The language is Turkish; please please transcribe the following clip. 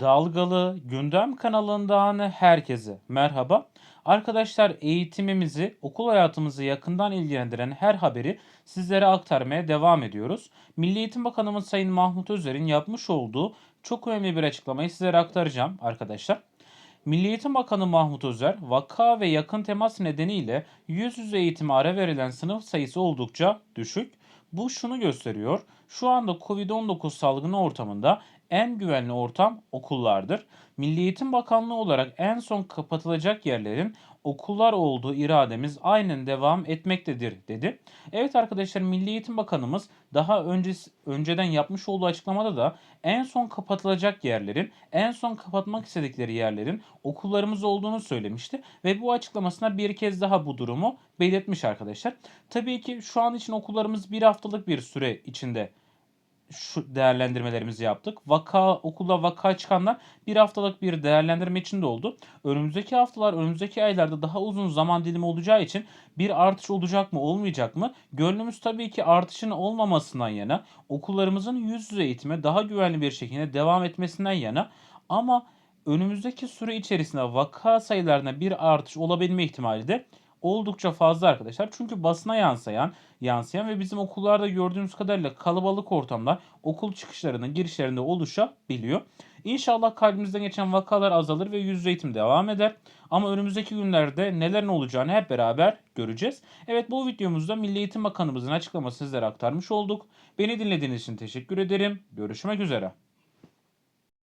Dalgalı Gündem kanalından herkese merhaba. Arkadaşlar eğitimimizi, okul hayatımızı yakından ilgilendiren her haberi sizlere aktarmaya devam ediyoruz. Milli Eğitim Bakanımız Sayın Mahmut Özer'in yapmış olduğu çok önemli bir açıklamayı sizlere aktaracağım arkadaşlar. Milli Eğitim Bakanı Mahmut Özer, vaka ve yakın temas nedeniyle yüz yüze eğitime ara verilen sınıf sayısı oldukça düşük. Bu şunu gösteriyor. Şu anda Covid-19 salgını ortamında en güvenli ortam okullardır. Milli Eğitim Bakanlığı olarak en son kapatılacak yerlerin okullar olduğu irademiz aynen devam etmektedir dedi. Evet arkadaşlar Milli Eğitim Bakanımız daha önce önceden yapmış olduğu açıklamada da en son kapatılacak yerlerin, en son kapatmak istedikleri yerlerin okullarımız olduğunu söylemişti ve bu açıklamasına bir kez daha bu durumu belirtmiş arkadaşlar. Tabii ki şu an için okullarımız bir haftalık bir süre içinde şu değerlendirmelerimizi yaptık. Vaka okulda vaka çıkanlar bir haftalık bir değerlendirme içinde oldu. Önümüzdeki haftalar, önümüzdeki aylarda daha uzun zaman dilimi olacağı için bir artış olacak mı, olmayacak mı? Gönlümüz tabii ki artışın olmamasından yana, okullarımızın yüz yüze eğitime daha güvenli bir şekilde devam etmesinden yana ama önümüzdeki süre içerisinde vaka sayılarına bir artış olabilme ihtimali de oldukça fazla arkadaşlar. Çünkü basına yansıyan, yansıyan ve bizim okullarda gördüğümüz kadarıyla kalabalık ortamlar okul çıkışlarının girişlerinde oluşabiliyor. İnşallah kalbimizden geçen vakalar azalır ve yüz yüze eğitim devam eder. Ama önümüzdeki günlerde nelerin olacağını hep beraber göreceğiz. Evet bu videomuzda Milli Eğitim Bakanımızın açıklamasını sizlere aktarmış olduk. Beni dinlediğiniz için teşekkür ederim. Görüşmek üzere.